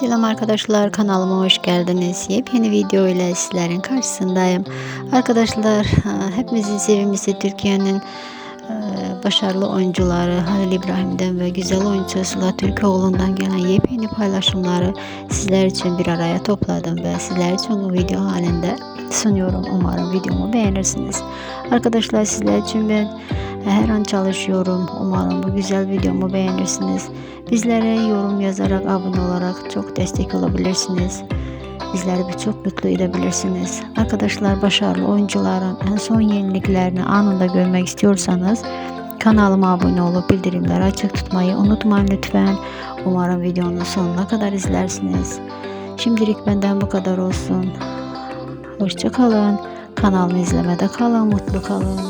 Selam arkadaşlar kanalıma hoş geldiniz. Yepyeni video ile sizlerin karşısındayım. Arkadaşlar e, hepimizin sevimlisi Türkiye'nin başarılı oyuncuları Halil İbrahim'den ve güzel oyuncu Sıla Türkoğlu'ndan gelen yepyeni paylaşımları sizler için bir araya topladım ve sizler için bu video halinde sunuyorum. Umarım videomu beğenirsiniz. Arkadaşlar sizler için ben her an çalışıyorum. Umarım bu güzel videomu beğenirsiniz. Bizlere yorum yazarak, abone olarak çok destek olabilirsiniz. Bizleri bir çok mutlu edebilirsiniz. Arkadaşlar başarılı oyuncuların en son yeniliklerini anında görmek istiyorsanız kanalıma abone olup bildirimleri açık tutmayı unutmayın lütfen. Umarım videonun sonuna kadar izlersiniz. Şimdilik benden bu kadar olsun. Hoşçakalın. Kanalımı izlemede kalın, mutlu kalın.